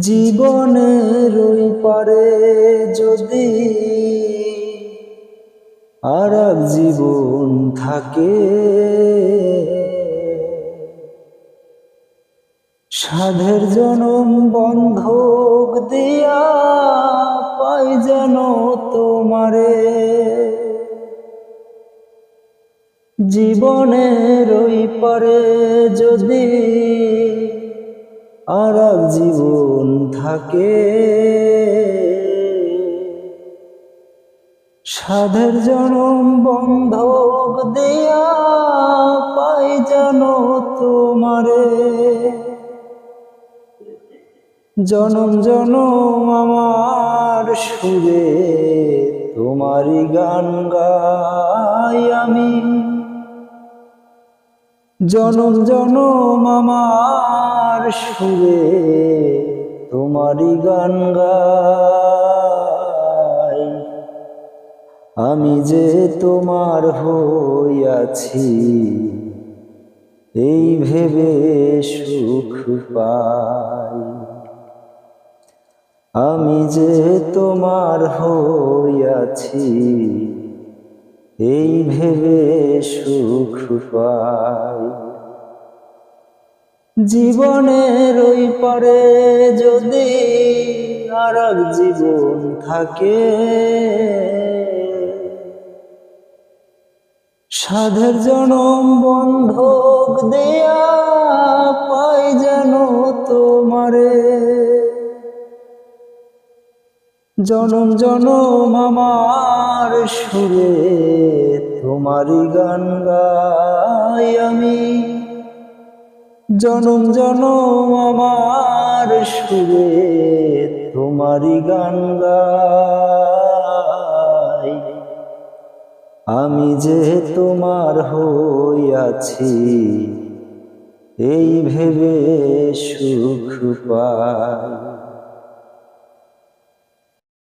জীবনের ওই পারে যদি আর জীবন থাকে। সাধের জনম বন্ধক দিয়া পাই যেন তোমারে। জীবনের ওই পারে যদি আর জীবন থাকে। সাধের জনম বন্ধক দেয়া পাই যেন তোমারে। জনম জনম আমার সুরে তোমারই গান গাই আমি। জনম জনম আমার সুরে তোমারই গান গাই। আমি যে তোমার হইয়াছি, এই ভেবে সুখ পাই। আমি যে তোমার হইয়াছি, এই ভেবে সুখ পাই। জীবনের ওই পারে যদি আর জীবন থাকে, সাধের জনম বন্ধক দেয়া পাই যেন তোমারে। জনম জনম আমার সুরে তোমারই গান গাই আমি। জনম জনম আমার সুরে তোমারই গান গাই। আমি যে তোমার হইয়াছি এই ভেবে সুখ পাই।